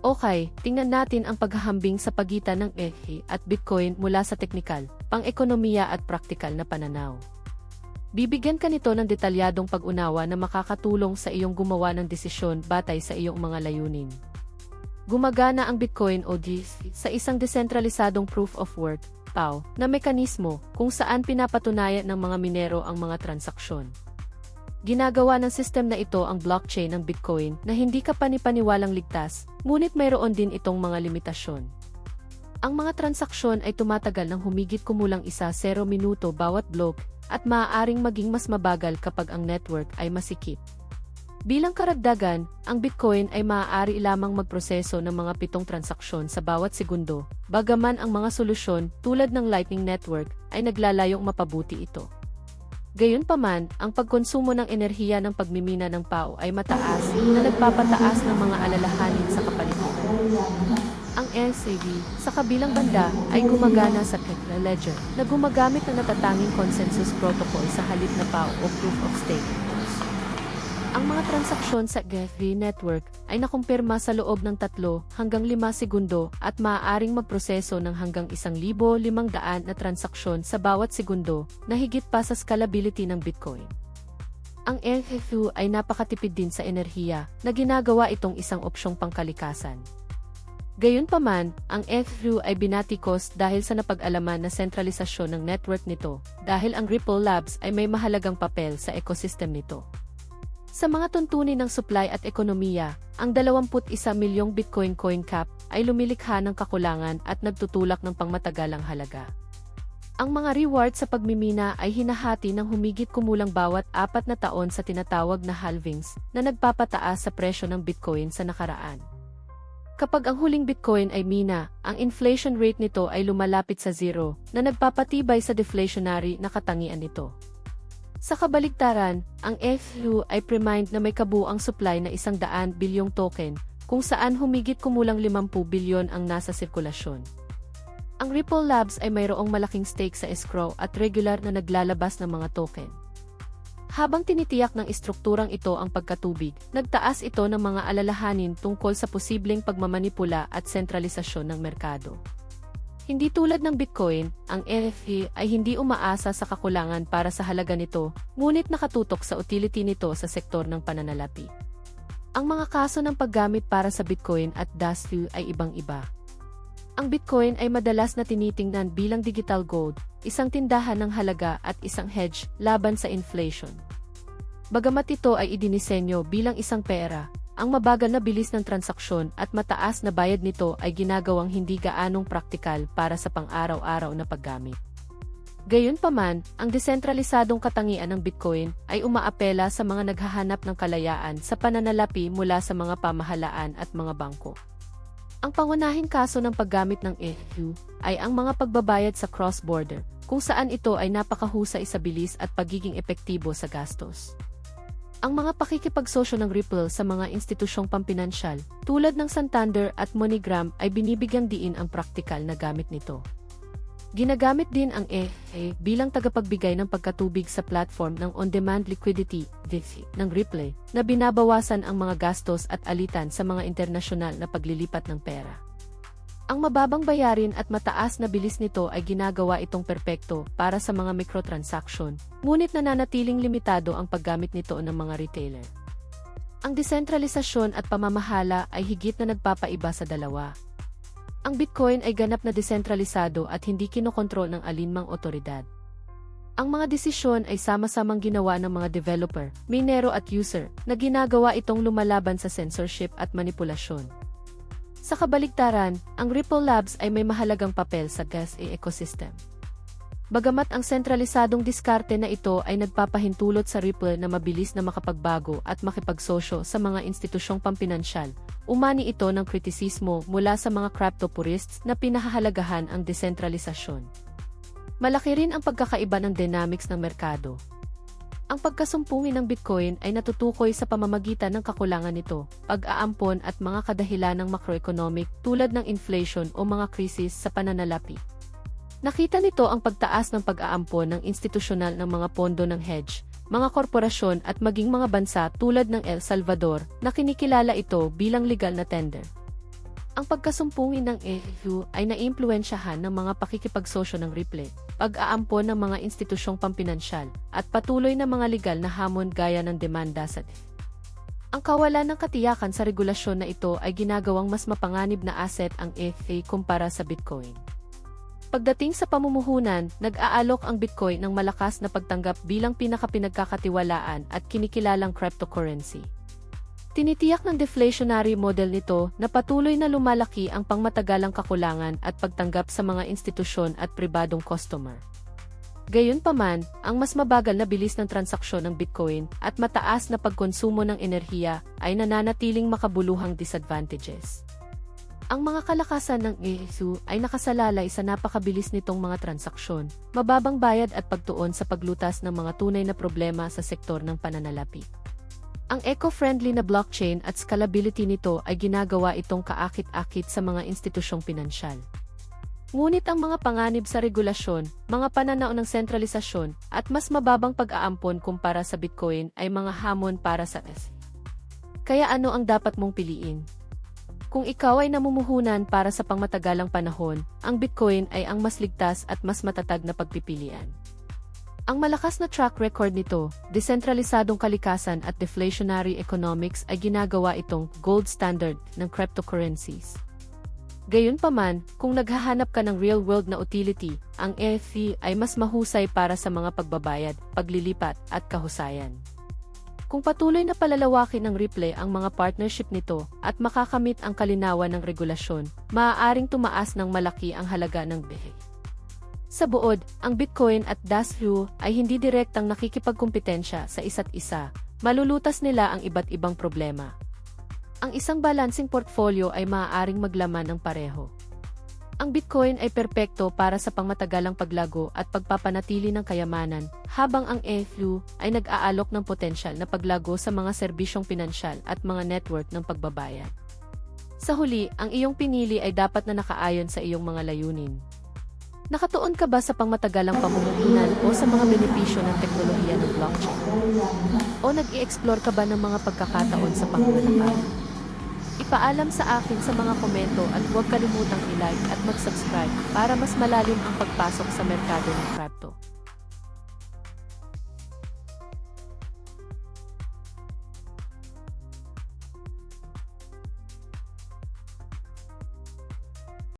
Okay, tingnan natin ang paghahambing sa pagitan ng ETH at Bitcoin mula sa teknikal, pang-ekonomiya at praktikal na pananaw. Bibigyan ka nito ng detalyadong pag-unawa na makakatulong sa iyong gumawa ng desisyon batay sa iyong mga layunin. Gumagana ang Bitcoin o DEX sa isang desentralisadong proof of work, POW, na mekanismo kung saan pinapatunayan ng mga minero ang mga transaksyon. Ginagawa ng sistem na ito ang blockchain ng Bitcoin na hindi ka panipaniwalang ligtas, ngunit mayroon din itong mga limitasyon. Ang mga transaksyon ay tumatagal ng humigit kumulang isa 0 minuto bawat block at maaaring maging mas mabagal kapag ang network ay masikip. Bilang karagdagan, ang Bitcoin ay maaari lamang magproseso ng mga pitong transaksyon sa bawat segundo, bagaman ang mga solusyon tulad ng Lightning Network ay naglalayong mapabuti ito. Gayunpaman, ang pagkonsumo ng enerhiya ng pagmimina ng PAO ay mataas na nagpapataas ng mga alalahanin sa kapaligiran. Ang SAV, sa kabilang banda, ay gumagana sa Ketra Ledger na gumagamit ng natatanging consensus protocol sa halip na PAO o Proof of Stake. Ang mga transaksyon sa GFV network ay nakumpirma sa loob ng 3 hanggang 5 segundo at maaaring magproseso ng hanggang 1,500 na transaksyon sa bawat segundo na higit pa sa scalability ng Bitcoin. Ang NFU ay napakatipid din sa enerhiya na ginagawa itong isang opsyong pangkalikasan. Gayunpaman, ang FU ay binatikos dahil sa napag-alaman na sentralisasyon ng network nito dahil ang Ripple Labs ay may mahalagang papel sa ecosystem nito. Sa mga tuntunin ng supply at ekonomiya, ang 21 milyong Bitcoin coin cap ay lumilikha ng kakulangan at nagtutulak ng pangmatagalang halaga. Ang mga reward sa pagmimina ay hinahati ng humigit kumulang bawat apat na taon sa tinatawag na halvings na nagpapataas sa presyo ng Bitcoin sa nakaraan. Kapag ang huling Bitcoin ay mina, ang inflation rate nito ay lumalapit sa zero na nagpapatibay sa deflationary na katangian nito. Sa kabaligtaran, ang FU ay premind na may kabuang supply na isang daan bilyong token, kung saan humigit kumulang 50 bilyon ang nasa sirkulasyon. Ang Ripple Labs ay mayroong malaking stake sa escrow at regular na naglalabas ng mga token. Habang tinitiyak ng istrukturang ito ang pagkatubig, nagtaas ito ng mga alalahanin tungkol sa posibleng pagmamanipula at sentralisasyon ng merkado. Hindi tulad ng Bitcoin, ang NFT ay hindi umaasa sa kakulangan para sa halaga nito, ngunit nakatutok sa utility nito sa sektor ng pananalapi. Ang mga kaso ng paggamit para sa Bitcoin at DASU ay ibang-iba. Ang Bitcoin ay madalas na tinitingnan bilang digital gold, isang tindahan ng halaga at isang hedge laban sa inflation. Bagamat ito ay idinisenyo bilang isang pera, ang mabagal na bilis ng transaksyon at mataas na bayad nito ay ginagawang hindi gaanong praktikal para sa pang-araw-araw na paggamit. Gayunpaman, ang desentralisadong katangian ng Bitcoin ay umaapela sa mga naghahanap ng kalayaan sa pananalapi mula sa mga pamahalaan at mga bangko. Ang pangunahing kaso ng paggamit ng EU ay ang mga pagbabayad sa cross-border, kung saan ito ay napakahusay sa bilis at pagiging epektibo sa gastos. Ang mga pakikipagsosyo ng Ripple sa mga institusyong pampinansyal, tulad ng Santander at MoneyGram ay binibigyang diin ang praktikal na gamit nito. Ginagamit din ang EA bilang tagapagbigay ng pagkatubig sa platform ng on-demand liquidity DeFi ng Ripple na binabawasan ang mga gastos at alitan sa mga internasyonal na paglilipat ng pera. Ang mababang bayarin at mataas na bilis nito ay ginagawa itong perpekto para sa mga microtransaction, ngunit nananatiling limitado ang paggamit nito ng mga retailer. Ang desentralisasyon at pamamahala ay higit na nagpapaiba sa dalawa. Ang Bitcoin ay ganap na desentralisado at hindi kinokontrol ng alinmang otoridad. Ang mga desisyon ay sama-samang ginawa ng mga developer, minero at user na ginagawa itong lumalaban sa censorship at manipulasyon. Sa kabaligtaran, ang Ripple Labs ay may mahalagang papel sa gas ecosystem. Bagamat ang sentralisadong diskarte na ito ay nagpapahintulot sa Ripple na mabilis na makapagbago at makipagsosyo sa mga institusyong pampinansyal, umani ito ng kritisismo mula sa mga crypto purists na pinahahalagahan ang desentralisasyon. Malaki rin ang pagkakaiba ng dynamics ng merkado. Ang pagkasumpungin ng Bitcoin ay natutukoy sa pamamagitan ng kakulangan nito, pag-aampon at mga kadahilan ng macroeconomic tulad ng inflation o mga krisis sa pananalapi. Nakita nito ang pagtaas ng pag-aampon ng institusyonal ng mga pondo ng hedge, mga korporasyon at maging mga bansa tulad ng El Salvador na kinikilala ito bilang legal na tender. Ang pagkasumpungin ng EU ay naimpluensyahan ng mga pakikipagsosyo ng Ripple, pag-aampon ng mga institusyong pampinansyal, at patuloy na mga legal na hamon gaya ng demanda sa ang kawalan ng katiyakan sa regulasyon na ito ay ginagawang mas mapanganib na asset ang ETH kumpara sa Bitcoin. Pagdating sa pamumuhunan, nag-aalok ang Bitcoin ng malakas na pagtanggap bilang pinakapinagkakatiwalaan at kinikilalang cryptocurrency. Tinitiyak ng deflationary model nito na patuloy na lumalaki ang pangmatagalang kakulangan at pagtanggap sa mga institusyon at pribadong customer. Gayunpaman, ang mas mabagal na bilis ng transaksyon ng Bitcoin at mataas na pagkonsumo ng enerhiya ay nananatiling makabuluhang disadvantages. Ang mga kalakasan ng EU ay nakasalalay sa napakabilis nitong mga transaksyon, mababang bayad at pagtuon sa paglutas ng mga tunay na problema sa sektor ng pananalapi. Ang eco-friendly na blockchain at scalability nito ay ginagawa itong kaakit-akit sa mga institusyong pinansyal. Ngunit ang mga panganib sa regulasyon, mga pananaw ng sentralisasyon, at mas mababang pag-aampon kumpara sa Bitcoin ay mga hamon para sa S. Kaya ano ang dapat mong piliin? Kung ikaw ay namumuhunan para sa pangmatagalang panahon, ang Bitcoin ay ang mas ligtas at mas matatag na pagpipilian. Ang malakas na track record nito, desentralisadong kalikasan at deflationary economics ay ginagawa itong gold standard ng cryptocurrencies. Gayunpaman, kung naghahanap ka ng real-world na utility, ang EFT ay mas mahusay para sa mga pagbabayad, paglilipat, at kahusayan. Kung patuloy na palalawakin ng Ripple ang mga partnership nito at makakamit ang kalinawan ng regulasyon, maaaring tumaas ng malaki ang halaga ng BHE. Sa buod, ang Bitcoin at DASU ay hindi direktang nakikipagkumpetensya sa isa't isa, malulutas nila ang iba't ibang problema. Ang isang balancing portfolio ay maaaring maglaman ng pareho. Ang Bitcoin ay perpekto para sa pangmatagalang paglago at pagpapanatili ng kayamanan, habang ang EFU ay nag-aalok ng potensyal na paglago sa mga serbisyong pinansyal at mga network ng pagbabayad. Sa huli, ang iyong pinili ay dapat na nakaayon sa iyong mga layunin. Nakatuon ka ba sa pangmatagalang pamumuhunan o sa mga benepisyo ng teknolohiya ng blockchain? O nag-i-explore ka ba ng mga pagkakataon sa pangmalakal? Ipaalam sa akin sa mga komento at huwag kalimutang i-like at mag-subscribe para mas malalim ang pagpasok sa merkado ng crypto.